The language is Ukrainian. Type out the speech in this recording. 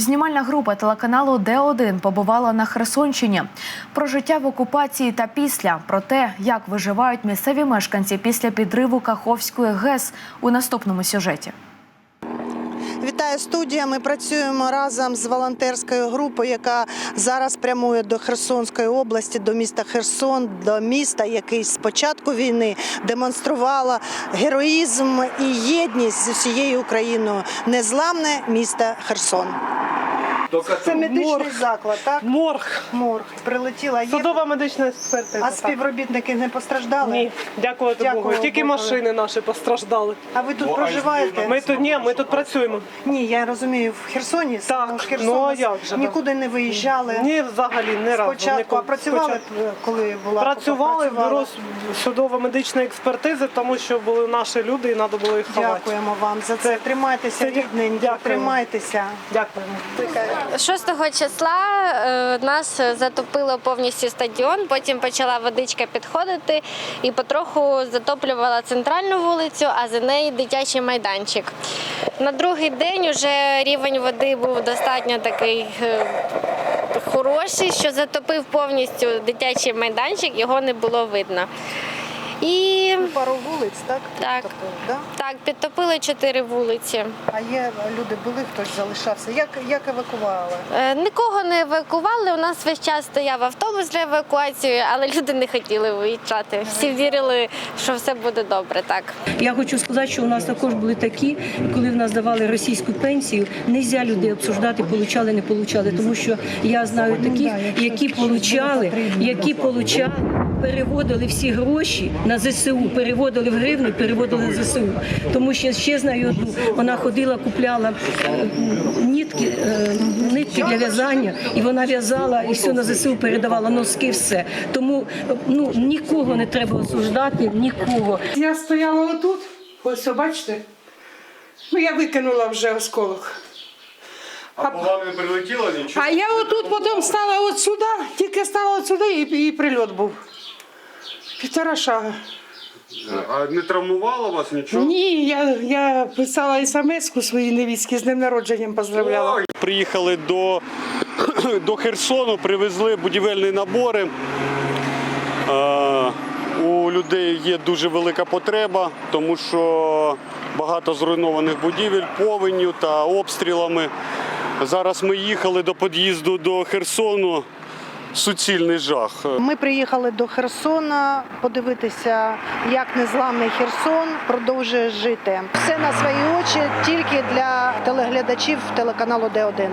Знімальна група телеканалу Д1 побувала на Херсонщині про життя в окупації та після, про те, як виживають місцеві мешканці після підриву Каховської ГЕС у наступному сюжеті. Вітаю студія. Ми працюємо разом з волонтерською групою, яка зараз прямує до Херсонської області, до міста Херсон, до міста, який з початку війни демонструвала героїзм і єдність з усією Україною. Незламне місто Херсон. Це медичний Морг. заклад, так? Морг. Морг. Прилетіла. Є... Судова медична експертиза. А так. співробітники не постраждали? Ні, дякувати Дякую Богу. Тільки Богу. машини наші постраждали. А ви тут проживаєте? Ми тут ні, ми тут працюємо. Ні, я розумію, в Херсоні, Херсона ну, а як же, нікуди не виїжджали. Ні, взагалі не разу. Спочатку, ніколи. а працювали, коли була Працювали в бюро судово-медичної експертизи, тому що були наші люди і треба було їх ховати. Дякуємо вам за це. Тримайтеся, рідненькі, дякуємо. тримайтеся. Дякуємо. 6 числа е, нас затопило повністю стадіон. Потім почала водичка підходити і потроху затоплювала центральну вулицю, а за нею дитячий майданчик. На другий день вже рівень води був достатньо такий е, хороший, що затопив повністю дитячий майданчик, його не було видно. І Пару вулиць, так? Так. Тобто, да? так, підтопили чотири вулиці. А є люди були, хтось залишався. Як, як евакували? Е, Нікого не евакували. У нас весь час стояв автобус для евакуації, але люди не хотіли виїжджати. Всі вірили, що все буде добре. Так Я хочу сказати, що у нас також були такі, коли в нас давали російську пенсію, не можна людей обсуждати, получали, не получали, тому що я знаю таких, які получали, які получали, переводили всі гроші на ЗСУ, переводили в гривні, переводили в ЗСУ. Тому що ще знаю одну, вона ходила, купляла е, нитки, е, нитки для в'язання, і вона в'язала і все на ЗСУ передавала, носки, все. Тому ну нікого не треба осуждати, нікого. Я стояла отут, ось о, бачите. Ну, я викинула вже осколок. А по не прилетіло нічого? А я отут потім стала от сюди, тільки стала от сюди і, і прильот був. Півтора шага. А не травмувало вас нічого? Ні, я, я писала смс-ку своїй невістці з днем народженням поздравляла. Приїхали до, до Херсону, привезли будівельні набори. Е, у людей є дуже велика потреба, тому що багато зруйнованих будівель повенню та обстрілами. Зараз ми їхали до під'їзду до Херсону. Суцільний жах. Ми приїхали до Херсона подивитися, як незламний Херсон продовжує жити. Все на свої очі тільки для телеглядачів телеканалу Д1.